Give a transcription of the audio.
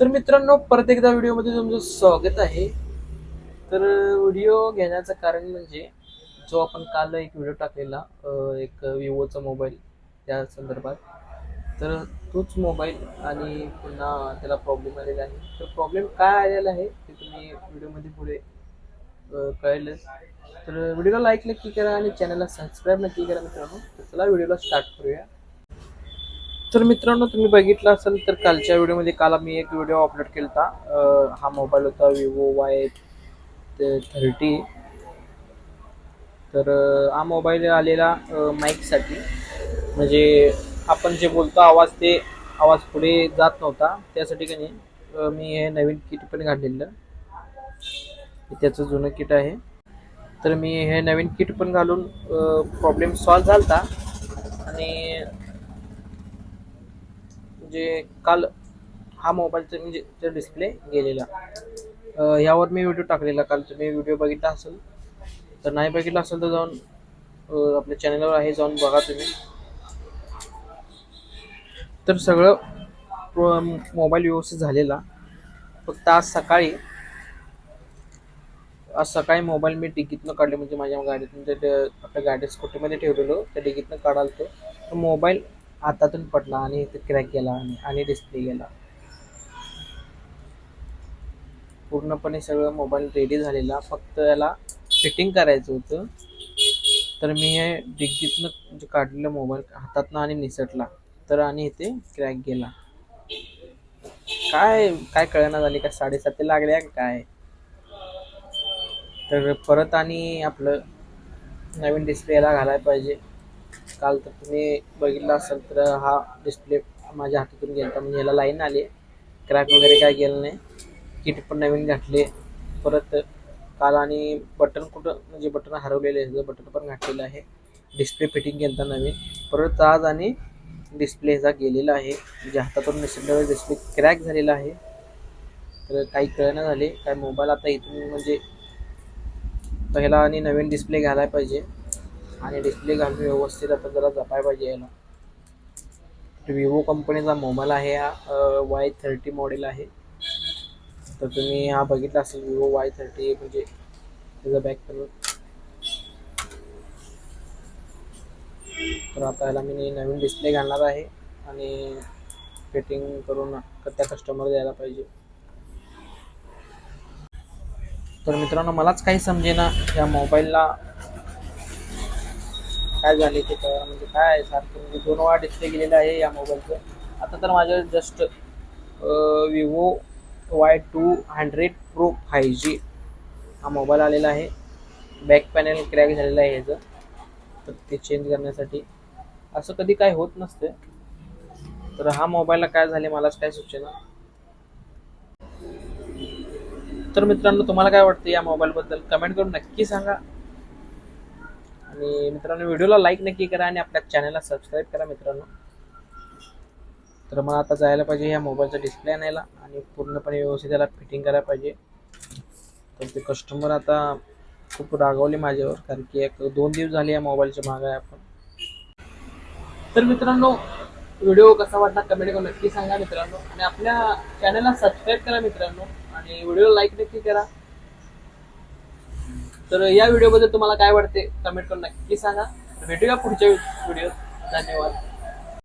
तर मित्रांनो परत एकदा व्हिडिओमध्ये तुमचं स्वागत आहे. तर व्हिडिओ घेण्याचं कारण म्हणजे जो आपण काल एक व्हिडिओ टाकलेला एक विवोचा मोबाईल त्या संदर्भात तर तोच मोबाईल आणि पुन्हा त्याला प्रॉब्लेम आलेला आहे. तर प्रॉब्लेम काय आलेला आहे ते तुम्ही व्हिडिओमध्ये पुढे कळलं कळेलच. तर व्हिडिओला लाईक नक्की करा आणि चॅनलला सबस्क्राईब नक्की करा मित्रांनो. तर चला व्हिडिओला स्टार्ट करूया. तर मित्रांनो तुम्ही बघितलं असेल तर कालच्या व्हिडिओमध्ये काल आम्ही एक व्हिडिओ अपलोड केला होता हा मोबाईल होता विवो वाय थर्टी तर हा मोबाईल आलेला माईकसाठी म्हणजे आपण जे बोलतो आवाज ते आवाज पुढे जात नव्हता. त्यासाठी का नाही मी हे नवीन किट पण घातलेलं. त्याचं जुनं किट आहे. तर मी हे नवीन किट पण घालून प्रॉब्लेम सॉल्व झाला आणि म्हणजे काल हा मोबाईलचा म्हणजे डिस्प्ले गेलेला ह्यावर मी व्हिडिओ टाकलेला. काल तुम्ही व्हिडिओ बघितला असेल. तर नाही बघितला असेल तर जाऊन आपल्या चॅनलवर आहे जाऊन बघा तुम्ही. तर सगळं मोबाईल व्यवस्थित झालेला. फक्त आज सकाळी आज सकाळी मोबाईल मी डिगीतनं काढले. म्हणजे माझ्या गाडीतून आपल्या गाडी स्कूटीमध्ये ठेवलेलो त्या डिगीतनं काढाल तर मोबाईल हातातून पडला आणि इथे क्रॅक गेला आणि आणि डिस्प्ले गेला. पूर्णपणे सगळं मोबाईल रेडी झालेला. फक्त याला फिटिंग करायचं होतं. तर मी हे डिग्गीतनं म्हणजे काढलेलं मोबाईल हातातनं आणि निसटला तर आणि इथे क्रॅक गेला. काय काय कळना झाली का साडेसाती लागल्या काय? तर परत आणि आपलं नवीन डिस्प्ले याला घालायला पाहिजे. काल तर तुम्ही बघितलं असेल तर हा डिस्प्ले माझ्या हातातून गेला म्हणजे ह्याला लाईन आली. क्रॅक वगैरे काय गेलं नाही. किट पण नवीन घातले. परत काल आणि बटन कुठं म्हणजे बटन हरवलेले आहे बटन पण घातलेलं आहे. डिस्प्ले फिटिंग गेलता नवीन. परत आज आणि डिस्प्ले ह्याचा गेलेला आहे. म्हणजे हातातून निसर्ग डिस्प्ले क्रॅक झालेला आहे. तर काही कळना झाले. काय मोबाईल आता इथून म्हणजे पहिला आणि नवीन डिस्प्ले घ्यायला पाहिजे. आणि डिस्प्ले घालून व्यवस्थित आता जरा जपाय पाहिजे याला. विवो कंपनीचा मोबाईल आहे हा वाय थर्टी मॉडेल आहे. तर तुम्ही हा बघितला असेल विवो वाय थर्टी म्हणजे त्याचा बॅक कलर तर आता याला मी नवीन डिस्प्ले घालणार आहे आणि फिटिंग करून त्या कस्टमर द्यायला पाहिजे. तर मित्रांनो मलाच काही समजेना या मोबाईलला काय झाले ते कळलं म्हणजे काय आहे सारखं? म्हणजे दोन वेळा डिस्प्ले गेलेला आहे या मोबाईलचं आता तर माझ्या just Vivo Y two hundred pro five G हा मोबाईल आलेला आहे. बॅक पॅनल क्रॅक झालेला आहे ह्याचं. तर ते चेंज करण्यासाठी. असं कधी काय होत नसते. तर हा मोबाईलला काय झाले मलाच काय सूचना? तर मित्रांनो तुम्हाला काय वाटतं या मोबाईलबद्दल कमेंट करून नक्की सांगा. आणि मित्रांनो व्हिडिओला लाईक नक्की करा आणि आपल्या चॅनलला सबस्क्राईब करा मित्रांनो. तर मग आता जायला पाहिजे ह्या मोबाईलचा डिस्प्ले आणायला आणि पूर्णपणे व्यवस्थित त्याला फिटिंग करायला पाहिजे. तर ते कस्टमर आता खूप रागवले माझ्यावर कारण की एक दोन दिवस झाले या मोबाईलच्या मागाय आहे आपण. तर मित्रांनो व्हिडिओ कसा वाटला कमेंट करून नक्की सांगा मित्रांनो. आणि आपल्या चॅनलला सबस्क्राईब करा मित्रांनो. आणि व्हिडिओ लाईक नक्की करा. तर या व्हिडिओबद्दल तुम्हाला काय वाटते? कमेंट करून नक्की सांगा. भेटूया पुढच्या व्हिडिओत धन्यवाद.